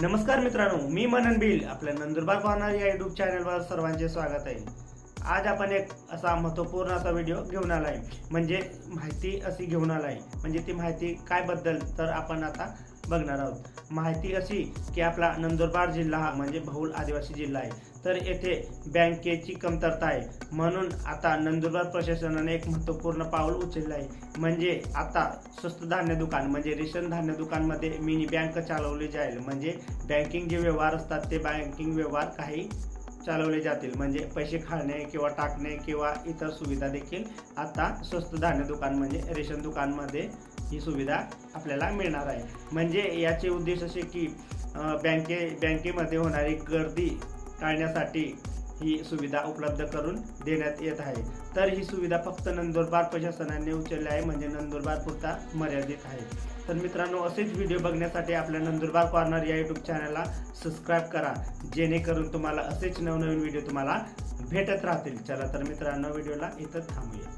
नमस्कार मित्रांनो मी मनन बिल आपल्या नंदुरबार पाहणार या युट्यूब चॅनलवर सर्वांचे स्वागत आहे. आज आपण एक असा महत्त्वपूर्ण असा व्हिडिओ घेऊन आला आहे म्हणजे माहिती अशी घेऊन आला आहे म्हणजे ती माहिती काय बद्दल तर आपण आता बघणार आहोत. माहिती अशी की आपला नंदुरबार जिल्हा हा म्हणजे बहुल आदिवासी जिल्हा आहे. तर येथे बँकेची कमतरता आहे. म्हणून आता नंदुरबार प्रशासनाने एक महत्त्वपूर्ण पाऊल उचललं आहे म्हणजे आता स्वस्त धान्य दुकान म्हणजे रेशन धान्य दुकानमध्ये मिनी बँक चालवली जाईल. म्हणजे बँकिंग जे व्यवहार असतात ते बँकिंग व्यवहार काही चालवले जातील. म्हणजे पैसे खाळणे किंवा टाकणे किंवा इतर सुविधा देखील आता स्वस्त धान्य दुकान म्हणजे रेशन दुकानमध्ये ही सुविधा आपल्याला मिळणार आहे. म्हणजे याचे उद्देश असे की बँके बँकेमध्ये होणारी गर्दी टाळण्यासाठी ही सुविधा उपलब्ध करून देण्यात येत आहे. तर ही सुविधा फक्त नंदुरबार प्रशासनाने उचलली आहे म्हणजे नंदुरबार पुरता मर्यादित आहे. तर मित्रांनो असेच व्हिडिओ बघण्यासाठी आपल्या नंदुरबार कॉर्नर या यूट्यूब चॅनलला सबस्क्राईब करा. जेणेकरून तुम्हाला असेच नवनवीन व्हिडिओ तुम्हाला भेटत राहतील. चला तर मित्रांनो व्हिडिओला इथं थांबूया.